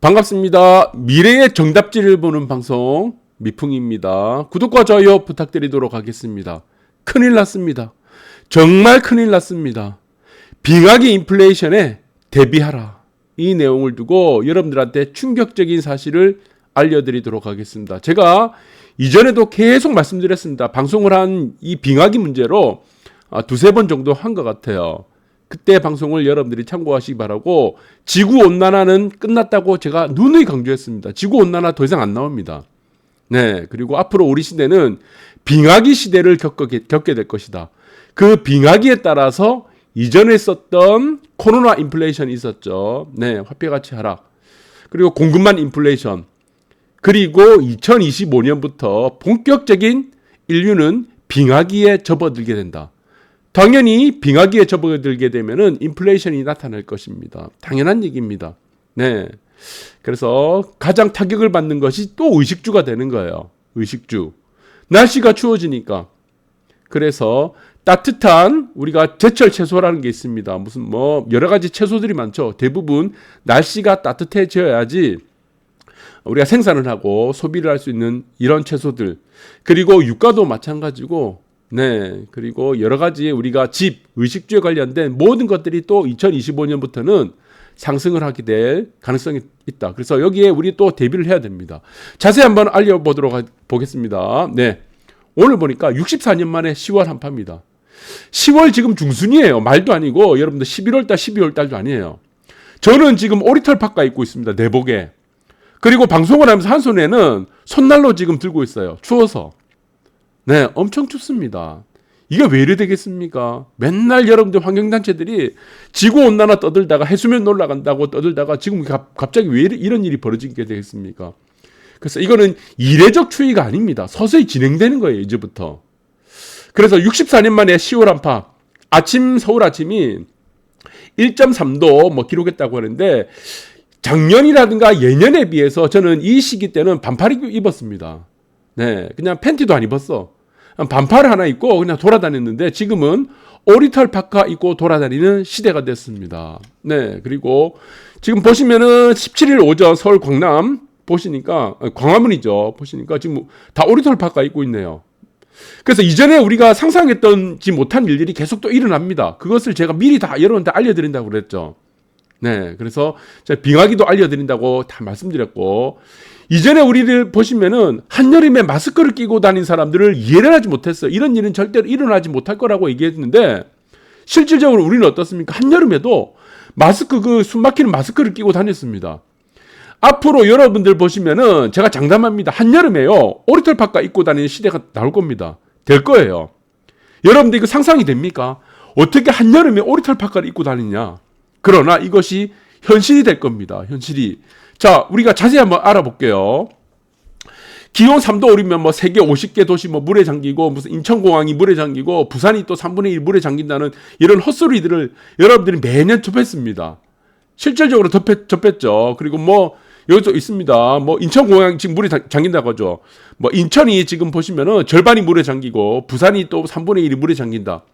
반갑습니다. 미래의 정답지를 보는 방송 미풍입니다. 구독과 좋아요 부탁드리도록 하겠습니다. 큰일 났습니다. 정말 큰일 났습니다. 빙하기 인플레이션에 대비하라. 이 내용을 두고 여러분들한테 충격적인 사실을 알려드리도록 하겠습니다. 제가 이전에도 계속 말씀드렸습니다. 방송을 한 이 빙하기 문제로 아, 두세 번 정도 한 것 같아요. 그때 방송을 여러분들이 참고하시기 바라고 지구 온난화는 끝났다고 제가 누누이 강조했습니다. 지구 온난화 더 이상 안 나옵니다. 네. 그리고 앞으로 우리 시대는 빙하기 시대를 겪게, 겪게 될 것이다. 그 빙하기에 따라서 이전에 썼던 코로나 인플레이션이 있었죠. 네. 화폐 가치 하락. 그리고 공급만 인플레이션. 그리고 2025년부터 본격적인 인류는 빙하기에 접어들게 된다. 당연히 빙하기에 접어들게 되면은 인플레이션이 나타날 것입니다. 당연한 얘기입니다. 네. 그래서 가장 타격을 받는 것이 또 의식주가 되는 거예요. 의식주. 날씨가 추워지니까. 그래서 따뜻한 우리가 제철 채소라는 게 있습니다. 무슨 뭐 여러 가지 채소들이 많죠. 대부분 날씨가 따뜻해져야지 우리가 생산을 하고 소비를 할 수 있는 이런 채소들. 그리고 유가도 마찬가지고 네. 그리고 여러 가지 우리가 집, 의식주에 관련된 모든 것들이 또 2025년부터는 상승을 하게 될 가능성이 있다. 그래서 여기에 우리 또 대비를 해야 됩니다. 자세히 한번 알려보도록 보겠습니다. 네. 오늘 보니까 64년 만에 10월 한파입니다. 10월 지금 중순이에요. 말도 아니고 여러분들 11월 달, 12월 달도 아니에요. 저는 지금 오리털 파카 입고 있습니다. 내복에. 그리고 방송을 하면서 한 손에는 손난로 지금 들고 있어요. 추워서. 네, 엄청 춥습니다. 이게 왜 이래 되겠습니까? 맨날 여러분들 환경단체들이 지구온난화 떠들다가 해수면 올라간다고 떠들다가 지금 갑자기 왜 이런 일이 벌어지게 되겠습니까? 그래서 이거는 이례적 추위가 아닙니다. 서서히 진행되는 거예요, 이제부터. 그래서 64년 만에 10월 한파, 아침, 서울 아침이 1.3도 뭐 기록했다고 하는데 작년이라든가 예년에 비해서 저는 이 시기 때는 반팔 입었습니다. 네, 그냥 팬티도 안 입었어. 반팔 하나 입고 그냥 돌아다녔는데 지금은 오리털 파카 입고 돌아다니는 시대가 됐습니다. 네, 그리고 지금 보시면은 17일 오전 서울 광남 보시니까 광화문이죠. 보시니까 지금 다 오리털 파카 입고 있네요. 그래서 이전에 우리가 상상했던지 못한 일들이 계속 또 일어납니다. 그것을 제가 미리 다 여러분한테 알려드린다고 그랬죠. 네, 그래서 제가 빙하기도 알려드린다고 다 말씀드렸고 이전에 우리를 보시면은 한여름에 마스크를 끼고 다닌 사람들을 이해를 하지 못했어요. 이런 일은 절대로 일어나지 못할 거라고 얘기했는데 실질적으로 우리는 어떻습니까? 한여름에도 마스크 그 숨막히는 마스크를 끼고 다녔습니다. 앞으로 여러분들 보시면은 제가 장담합니다. 한여름에요. 오리털 파카 입고 다니는 시대가 나올 겁니다. 될 거예요. 여러분들 이거 상상이 됩니까? 어떻게 한여름에 오리털 파카를 입고 다니냐? 그러나 이것이 현실이 될 겁니다. 현실이. 자, 우리가 자세히 한번 알아볼게요. 기온 3도 오르면 뭐 세계 50개 도시 뭐 물에 잠기고 무슨 인천공항이 물에 잠기고 부산이 또 3분의 1 물에 잠긴다는 이런 헛소리들을 여러분들이 매년 접했습니다. 실질적으로 접했, 접했죠. 그리고 뭐 여기도 있습니다. 뭐 인천공항 지금 물에 잠긴다고 하죠. 뭐 인천이 지금 보시면은 절반이 물에 잠기고 부산이 또 3분의 1이 물에 잠긴다.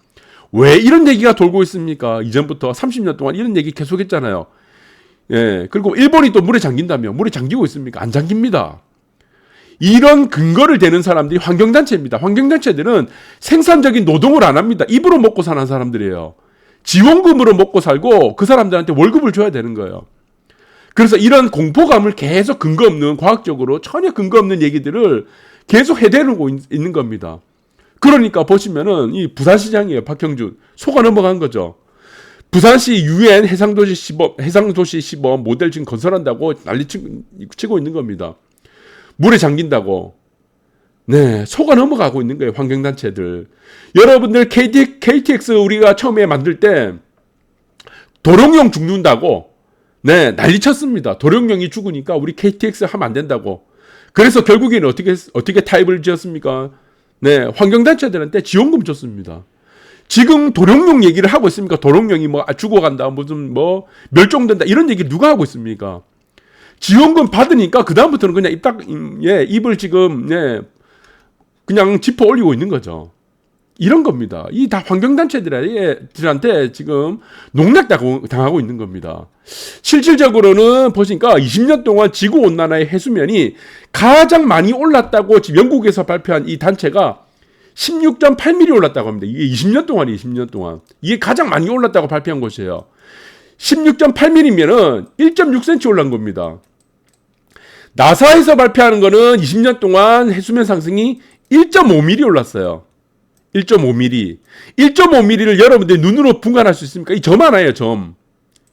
왜 이런 얘기가 돌고 있습니까? 이전부터 30년 동안 이런 얘기 계속했잖아요. 예. 그리고 일본이 또 물에 잠긴다며 물에 잠기고 있습니까? 안 잠깁니다. 이런 근거를 대는 사람들이 환경단체입니다. 환경단체들은 생산적인 노동을 안 합니다. 입으로 먹고 사는 사람들이에요. 지원금으로 먹고 살고 그 사람들한테 월급을 줘야 되는 거예요. 그래서 이런 공포감을 계속 근거 없는 과학적으로 전혀 근거 없는 얘기들을 계속 해대고 있는 겁니다. 그러니까 보시면은 이 부산시장이에요. 박형준. 속아 넘어간 거죠. 부산시 유엔 해상도시 시범, 해상도시 시범 모델 지금 건설한다고 난리 치고 있는 겁니다. 물에 잠긴다고. 네, 속아 넘어가고 있는 거예요, 환경단체들. 여러분들 KT, KTX 우리가 처음에 만들 때 도룡령 죽는다고, 네, 난리 쳤습니다. 도룡령이 죽으니까 우리 KTX 하면 안 된다고. 그래서 결국에는 어떻게, 어떻게 타입을 지었습니까? 네, 환경단체들한테 지원금 줬습니다. 지금 도룡령 얘기를 하고 있습니까? 도룡령이 뭐 죽어간다, 무슨 뭐 멸종된다 이런 얘기 누가 하고 있습니까? 지원금 받으니까 그 다음부터는 그냥 입 딱, 예, 입을 지금 예, 그냥 짚어 올리고 있는 거죠. 이런 겁니다. 이 다 환경단체들한테 지금 농락 당하고 있는 겁니다. 실질적으로는 보시니까 20년 동안 지구 온난화의 해수면이 가장 많이 올랐다고 지금 영국에서 발표한 이 단체가 16.8mm 올랐다고 합니다. 이게 20년 동안이 20년 동안. 이게 가장 많이 올랐다고 발표한 것이에요. 16.8mm면은 1.6cm 올란 겁니다. 나사에서 발표하는 거는 20년 동안 해수면 상승이 1.5mm 올랐어요. 1.5mm. 1.5mm를 여러분들 눈으로 분간할 수 있습니까? 이 점 하나예요, 점.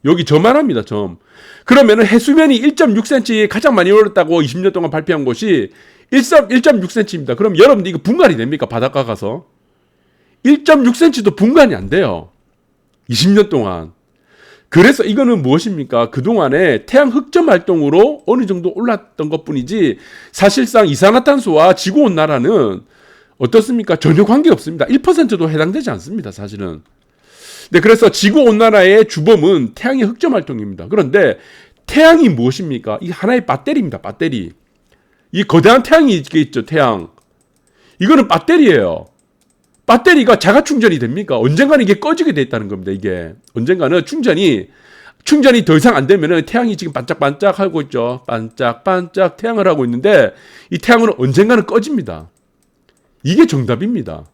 여기 점 하나입니다, 점. 그러면은 해수면이 1.6cm 가장 많이 올랐다고 20년 동안 발표한 곳이 1.6cm입니다. 그럼 여러분들 이거 분간이 됩니까? 바닷가 가서. 1.6cm도 분간이 안 돼요. 20년 동안. 그래서 이거는 무엇입니까? 그동안에 태양 흑점 활동으로 어느 정도 올랐던 것 뿐이지 사실상 이산화탄소와 지구온난화는 어떻습니까? 전혀 관계 없습니다. 1%도 해당되지 않습니다. 사실은. 네, 그래서 지구 온난화의 주범은 태양의 흑점 활동입니다. 그런데 태양이 무엇입니까? 이 하나의 배터리입니다. 배터리. 이 거대한 태양이 있죠. 태양. 이거는 배터리예요. 배터리가 자가 충전이 됩니까? 언젠가는 이게 꺼지게 돼 있다는 겁니다. 이게 언젠가는 충전이 충전이 더 이상 안 되면은 태양이 지금 반짝반짝 하고 있죠. 반짝반짝 태양을 하고 있는데 이 태양은 언젠가는 꺼집니다. 이게 정답입니다.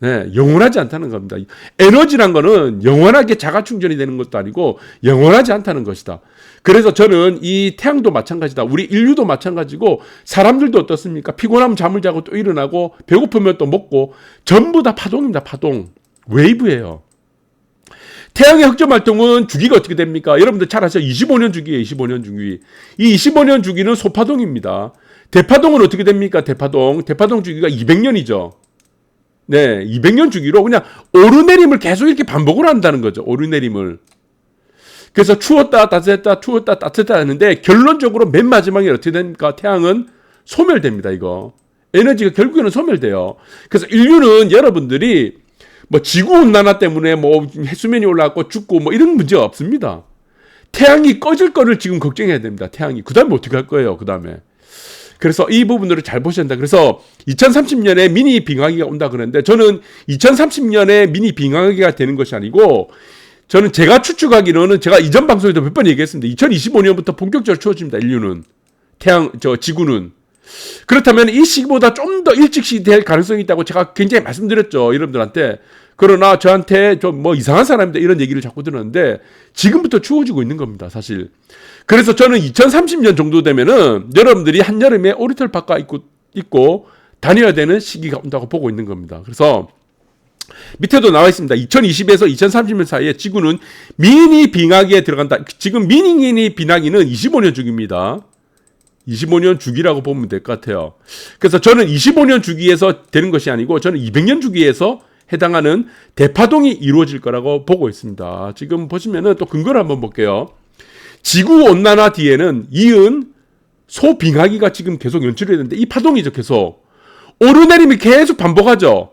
네, 영원하지 않다는 겁니다. 에너지란 거는 영원하게 자가 충전이 되는 것도 아니고 영원하지 않다는 것이다. 그래서 저는 이 태양도 마찬가지다. 우리 인류도 마찬가지고 사람들도 어떻습니까? 피곤하면 잠을 자고 또 일어나고 배고프면 또 먹고 전부 다 파동입니다. 파동. 웨이브예요. 태양의 흑점 활동은 주기가 어떻게 됩니까? 여러분들 잘 아시죠? 25년 주기예요. 25년 주기. 이 25년 주기는 소파동입니다. 대파동은 어떻게 됩니까? 대파동. 대파동 주기가 200년이죠. 네, 200년 주기로 그냥 오르내림을 계속 이렇게 반복을 한다는 거죠. 오르내림을. 그래서 추웠다 따뜻했다 추웠다 따뜻했다 하는데 결론적으로 맨 마지막에 어떻게 됩니까? 태양은 소멸됩니다. 이거 에너지가 결국에는 소멸돼요. 그래서 인류는 여러분들이 뭐 지구 온난화 때문에 뭐 해수면이 올라갔고 죽고 뭐 이런 문제가 없습니다. 태양이 꺼질 거를 지금 걱정해야 됩니다. 태양이 그 다음에 어떻게 할 거예요? 그 다음에 그래서 이 부분들을 잘 보셔야 된다. 그래서 2030년에 미니 빙하기가 온다 그러는데 저는 2030년에 미니 빙하기가 되는 것이 아니고 저는 제가 추측하기로는 제가 이전 방송에도 몇 번 얘기했습니다. 2025년부터 본격적으로 추워집니다. 인류는 태양 저 지구는 그렇다면 이 시기보다 좀 더 일찍 시될 가능성이 있다고 제가 굉장히 말씀드렸죠. 여러분들한테. 그러나 저한테 좀 뭐 이상한 사람이다 이런 얘기를 자꾸 들었는데 지금부터 추워지고 있는 겁니다. 사실. 그래서 저는 2030년 정도 되면은 여러분들이 한여름에 오리털 바꿔 입고, 입고 다녀야 되는 시기가 온다고 보고 있는 겁니다. 그래서 밑에도 나와 있습니다. 2020에서 2030년 사이에 지구는 미니 빙하기에 들어간다. 지금 미니 빙하기는 25년 주기입니다. 25년 주기라고 보면 될 것 같아요. 그래서 저는 25년 주기에서 되는 것이 아니고 저는 200년 주기에서 해당하는 대파동이 이루어질 거라고 보고 있습니다. 지금 보시면은 또 근거를 한번 볼게요. 지구 온난화 뒤에는 이은 소빙하기가 지금 계속 연출이 되는데 이 파동이죠, 계속. 오르내림이 계속 반복하죠.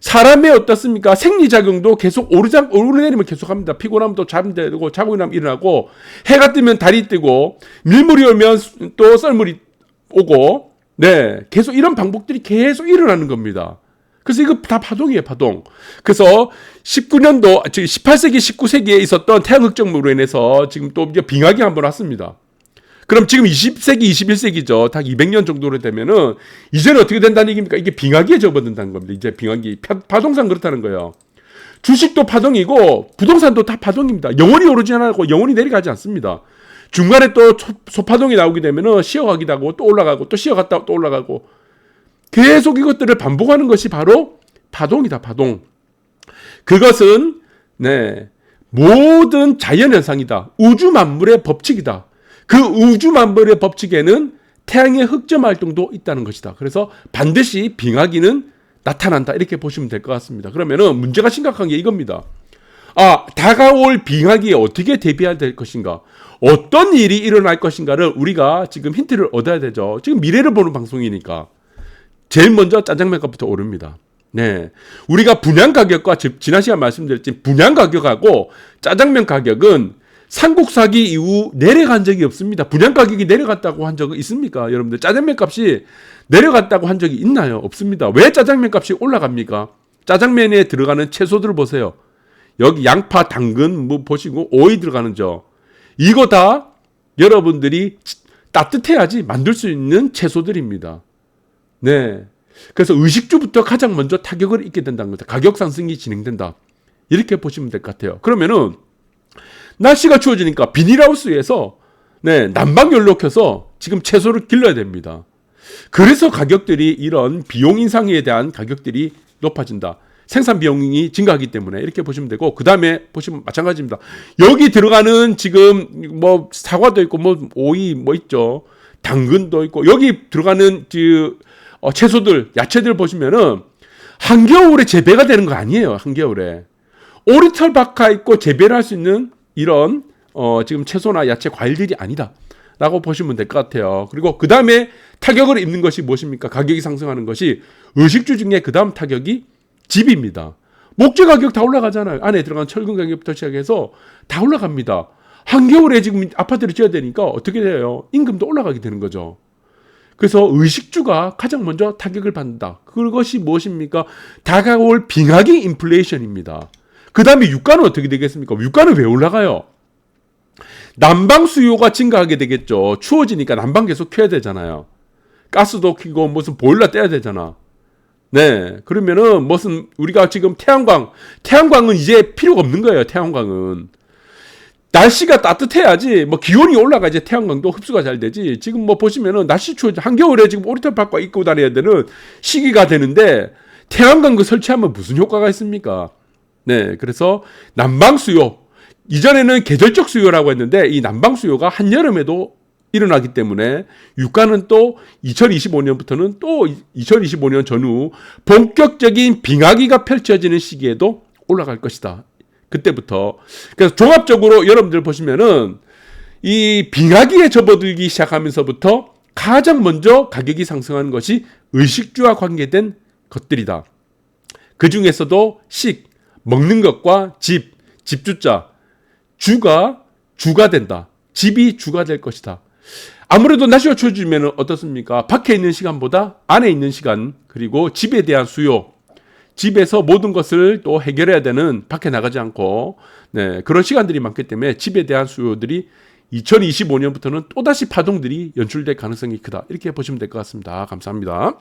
사람의 어떻습니까? 생리작용도 계속 오르장, 오르내림을 계속 합니다. 피곤하면 또 잠들고, 자고 일어나면 일어나고, 해가 뜨면 달이 뜨고, 밀물이 오면 또 썰물이 오고, 네. 계속 이런 방법들이 계속 일어나는 겁니다. 그래서 이거 다 파동이에요, 파동. 그래서 19년도, 즉 18세기, 19세기에 있었던 태양흑정으로 인해서 지금 또 빙하기 한번 왔습니다. 그럼 지금 20세기, 21세기죠. 딱 200년 정도로 되면은 이제는 어떻게 된다는 얘기입니까? 이게 빙하기에 접어든다는 겁니다. 이제 빙하기. 파동상 그렇다는 거예요. 주식도 파동이고 부동산도 다 파동입니다. 영원히 오르지 않고 영원히 내려가지 않습니다. 중간에 또 소파동이 나오게 되면은 쉬어가기도 하고 또 올라가고 또 쉬어갔다 또 올라가고 계속 이것들을 반복하는 것이 바로 파동이다, 파동. 그것은 네. 모든 자연 현상이다. 우주 만물의 법칙이다. 그 우주 만물의 법칙에는 태양의 흑점 활동도 있다는 것이다. 그래서 반드시 빙하기는 나타난다. 이렇게 보시면 될 것 같습니다. 그러면은 문제가 심각한 게 이겁니다. 아, 다가올 빙하기에 어떻게 대비해야 될 것인가? 어떤 일이 일어날 것인가를 우리가 지금 힌트를 얻어야 되죠. 지금 미래를 보는 방송이니까. 제일 먼저 짜장면 값부터 오릅니다. 네. 우리가 분양 가격과 지난 시간 말씀드렸지만 분양 가격하고 짜장면 가격은 삼국 사기 이후 내려간 적이 없습니다. 분양 가격이 내려갔다고 한 적은 있습니까? 여러분들 짜장면 값이 내려갔다고 한 적이 있나요? 없습니다. 왜 짜장면 값이 올라갑니까? 짜장면에 들어가는 채소들 보세요. 여기 양파, 당근 뭐 보시고 오이 들어가는 저 이거 다 여러분들이 따뜻해야지 만들 수 있는 채소들입니다. 네. 그래서 의식주부터 가장 먼저 타격을 입게 된다는 거죠. 가격 상승이 진행된다. 이렇게 보시면 될 것 같아요. 그러면은 날씨가 추워지니까 비닐하우스에서 네, 난방 연료 켜서 지금 채소를 길러야 됩니다. 그래서 가격들이 이런 비용 인상에 대한 가격들이 높아진다. 생산 비용이 증가하기 때문에 이렇게 보시면 되고 그 다음에 보시면 마찬가지입니다. 여기 들어가는 지금 뭐 사과도 있고 뭐 오이 뭐 있죠. 당근도 있고 여기 들어가는 그 어, 채소들 야채들 보시면은 한겨울에 재배가 되는 거 아니에요. 한겨울에 오리털 박하 있고 재배를 할 수 있는 이런 어, 지금 채소나 야채 과일들이 아니다. 라고 보시면 될 것 같아요. 그리고 그 다음에 타격을 입는 것이 무엇입니까? 가격이 상승하는 것이 의식주 중에 그 다음 타격이 집입니다. 목재 가격 다 올라가잖아요. 안에 들어간 철근 가격부터 시작해서 다 올라갑니다. 한겨울에 지금 아파트를 지어야 되니까 어떻게 돼요? 임금도 올라가게 되는 거죠. 그래서 의식주가 가장 먼저 타격을 받는다. 그것이 무엇입니까? 다가올 빙하기 인플레이션입니다. 그 다음에 유가는 어떻게 되겠습니까? 유가는 왜 올라가요? 난방 수요가 증가하게 되겠죠. 추워지니까 난방 계속 켜야 되잖아요. 가스도 켜고 무슨 보일러 떼야 되잖아. 네. 그러면은 무슨 우리가 지금 태양광, 태양광은 이제 필요가 없는 거예요. 태양광은. 날씨가 따뜻해야지 뭐 기온이 올라가 이제 태양광도 흡수가 잘 되지. 지금 뭐 보시면은 날씨 추워 한겨울에 지금 오리털 바꿔 입고 다녀야 되는 시기가 되는데 태양광 그 설치하면 무슨 효과가 있습니까? 네. 그래서 난방 수요 이전에는 계절적 수요라고 했는데 이 난방 수요가 한여름에도 일어나기 때문에 유가는 또 2025년부터는 또 2025년 전후 본격적인 빙하기가 펼쳐지는 시기에도 올라갈 것이다. 그때부터. 그래서 종합적으로 여러분들 보시면은 이 빙하기에 접어들기 시작하면서부터 가장 먼저 가격이 상승하는 것이 의식주와 관계된 것들이다. 그 중에서도 식, 먹는 것과 집, 집주자, 주가 주가 된다. 집이 주가 될 것이다. 아무래도 날씨가 추워지면 어떻습니까? 밖에 있는 시간보다 안에 있는 시간, 그리고 집에 대한 수요, 집에서 모든 것을 또 해결해야 되는 밖에 나가지 않고, 네, 그런 시간들이 많기 때문에 집에 대한 수요들이 2025년부터는 또다시 파동들이 연출될 가능성이 크다. 이렇게 보시면 될 것 같습니다. 감사합니다.